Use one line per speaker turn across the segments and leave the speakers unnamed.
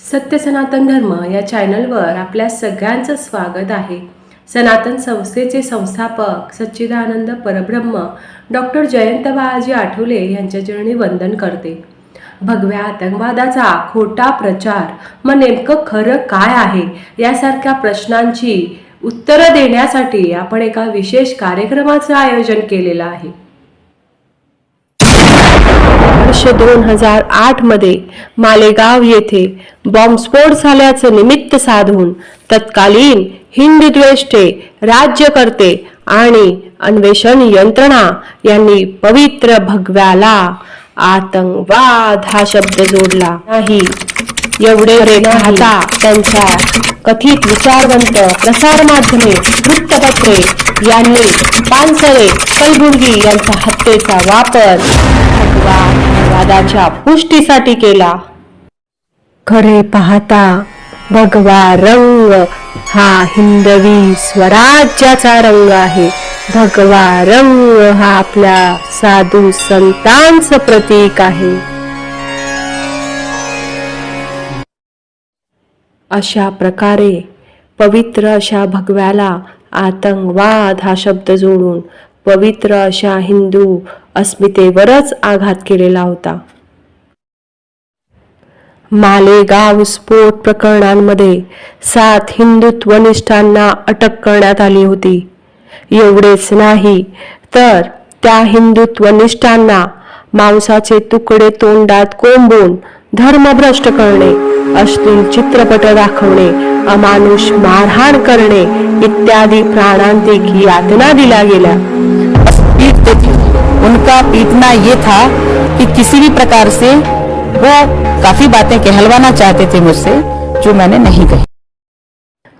सत्य सनातन धर्म या चॅनलवर आपल्या सगळ्यांचं स्वागत आहे. सनातन संस्थेचे संस्थापक सच्चिदानंद परब्रह्म डॉक्टर जयंत बाळाजी आठवले यांच्या चरणी वंदन करते. भगव्या आतंकवादाचा खोटा प्रचार मग नेमकं खरं काय आहे? यासारख्या प्रश्नांची उत्तरं देण्यासाठी आपण एका विशेष कार्यक्रमाचं आयोजन केलेलं आहे. वर्ष दोन हजार आठमध्ये मालेगाव येथे बॉम्बस्फोट झाल्याचं निमित्त साधून तत्कालीन हिंदुद्वेष्टे राज्यकर्ते आणि अन्वेषण यंत्रणा यांनी पवित्र भगव्याला आतंकवाद हा शब्द जोडला नाही. एवढे पाहता त्यांच्या कथित विचारवंत प्रसारमाध्यमे वृत्तपत्रे यांनी पानसरे कलबुर्गी यांच्या हत्येचा वापर वादाच्या पुष्टीसाठी केला. खरे पाहता भगवा रंग हा हिंदवी स्वराज्याचा रंग आहे. भगवा रंग हा आपल्या साधू संतांच प्रतीक आहे. अशा प्रकारे पवित्र अशा भगव्याला आतंकवाद हा शब्द जोडून पवित्र अशा हिंदू अस्मितेवरच आघात केलेला होता. मालेगाव स्फोट प्रकरणांमध्ये सात हिंदुत्वनिष्ठांना अटक करण्यात आली होती. एवढेच नाही तर त्या हिंदुत्वनिष्ठांना मांसाचे तुकडे तोंडात कोंबून धर्मभ्रष्ट करणे अश्लील चित्रपट दाखवणे अमानुष मारहाण करणे इत्यादी प्राणांतिक यातना दिल्या गेल्या.
करते थे। उनका पीटना ये था कि किसी भी प्रकार से वो काफी बातें कहलवाना चाहते थे मुझसे जो मैंने नहीं कही।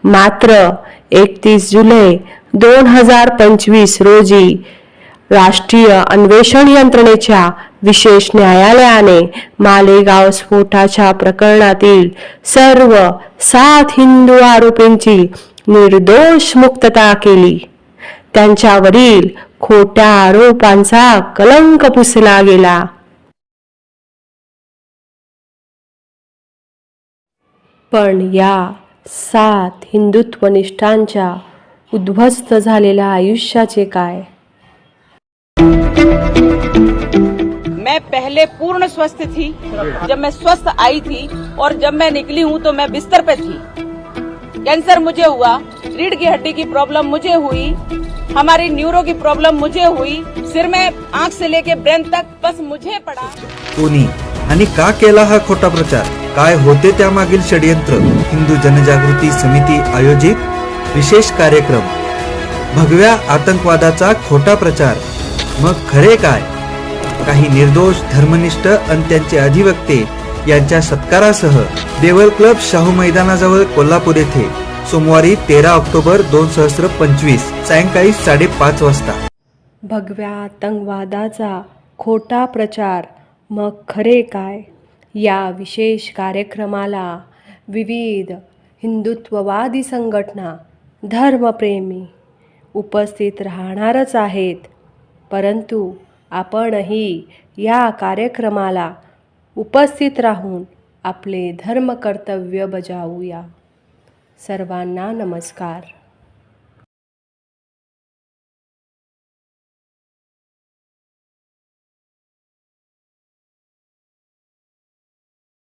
मात्र एकतीस जुलै दोन हजार पंचवीस रोजी राष्ट्रीय अन्वेषण यंत्रणेच्या विशेष न्यायालयाने मालेगाव स्फोटाच्या प्रकरणातील सर्व सात हिंदू आरोपींची निर्दोष मुक्तता केली. त्यांच्यावरील खोट्या आरोपांचा कलंक पुसला गेला. पण या सात हिंदुत्वनिष्ठांच्या उद्ध्वस्त झालेल्या आयुष्याचे काय?
मैं पहले पूर्ण स्वस्थ थी जब मैं स्वस्थ आई थी और जब मैं निकली हूँ तो मैं बिस्तर पे थी। कैंसर मुझे हुआ रीढ़ की हड्डी की प्रॉब्लम मुझे हुई हमारी न्यूरो की प्रॉब्लम मुझे हुई सिर में आंख से लेके ब्रेन तक बस मुझे पड़ा।
कोणी आणि का केला हा खोटा प्रचार? काय होते त्यामागील षडयंत्र? हिंदू जनजागृती समिती आयोजित विशेष कार्यक्रम. भगव्या आतंकवादाचा खोटा प्रचार. मग खरे काय? काही निर्दोष धर्मनिष्ठ आणि त्यांचे अधिवक्ते यांच्या सत्कारासह देवल क्लब शाहू मैदानाजवळ कोल्हापूर येथे सोमवारी तेरा ऑक्टोबर दोन सहस्र पंचवीस सायंकाळी साडेपाच वाजता.
भगव्या आतंकवादाचा खोटा प्रचार मग खरे काय? या विशेष कार्यक्रमाला विविध हिंदुत्ववादी संघटना धर्मप्रेमी उपस्थित राहणारच आहेत. परंतु आपणही या कार्यक्रमाला उपस्थित राहून आपले धर्मकर्तव्य बजावूया. सर्वांना नमस्कार.